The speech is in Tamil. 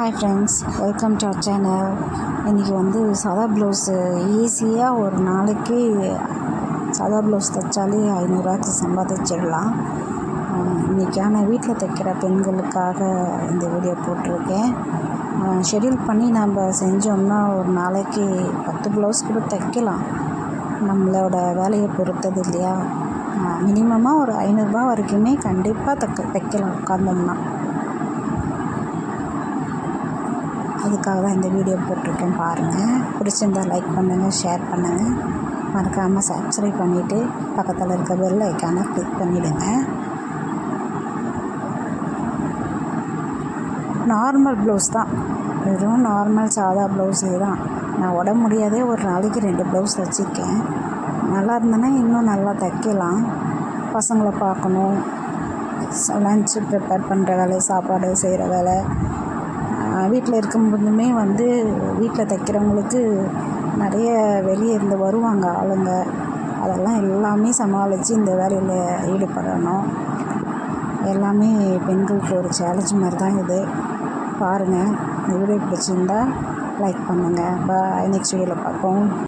Hi friends welcome to our channel இன்றைக்கி வந்து சாதா ப்ளவுஸு ஈஸியாக ஒரு நாளைக்கு சாதா ப்ளவுஸ் தைச்சாலே ஐநூறுரூவாக்கு சம்பாதிச்சிடலாம் இன்றைக்கான வீட்டில் தைக்கிற பெண்களுக்காக இந்த வீடியோ போட்டிருக்கேன். ஷெடியூல் பண்ணி நம்ம செஞ்சோம்னா ஒரு நாளைக்கு பத்து ப்ளவுஸ் கூட தைக்கலாம். நம்மளோட வேலையை பொறுத்தது இல்லையா? மினிமமாக ஒரு ஐநூறுரூபா வரைக்குமே கண்டிப்பாக தைக்க தைக்கலாம் உட்காந்தோம்னா அதுக்காக தான் இந்த வீடியோ போட்டிருக்கேன் பாருங்கள் பிடிச்சிருந்தா லைக் பண்ணுங்கள் ஷேர் பண்ணுங்கள் மறக்காமல் சப்ஸ்கிரைப் பண்ணிவிட்டு பக்கத்தில் இருக்க பெல் ஐக்கானை கிளிக் பண்ணிவிடுங்க நார்மல் ப்ளவுஸ் தான். வெறும் நார்மல் சாதா ப்ளவுஸே தான். நான் உட முடியாதே ஒரு நாளைக்கு ரெண்டு ப்ளவுஸ் வச்சுருக்கேன் நல்லா இருந்தேன்னா இன்னும் நல்லா தைக்கலாம். பசங்களை பார்க்கணும். லன்ச் ப்ரிப்பேர் பண்ணுற வேலை சாப்பாடு செய்கிற வேலை. வீட்டில் இருக்கும்போதுமே வந்து வீட்டில் தைக்கிறவங்களுக்கு நிறைய வெளியே இருந்து வருவாங்க ஆளுங்க. அதெல்லாம் எல்லாமே சமாளித்து இந்த வேலையில் ஈடுபடணும். எல்லாமே பெண்களுக்கு ஒரு சேலஞ்ச் மாதிரி தான் இது. பாருங்கள் இந்த வீடியோ பிடிச்சிருந்தா லைக் பண்ணுங்கள் பாய் நெக்ஸ்ட் வீடியோவில் பார்ப்போம்.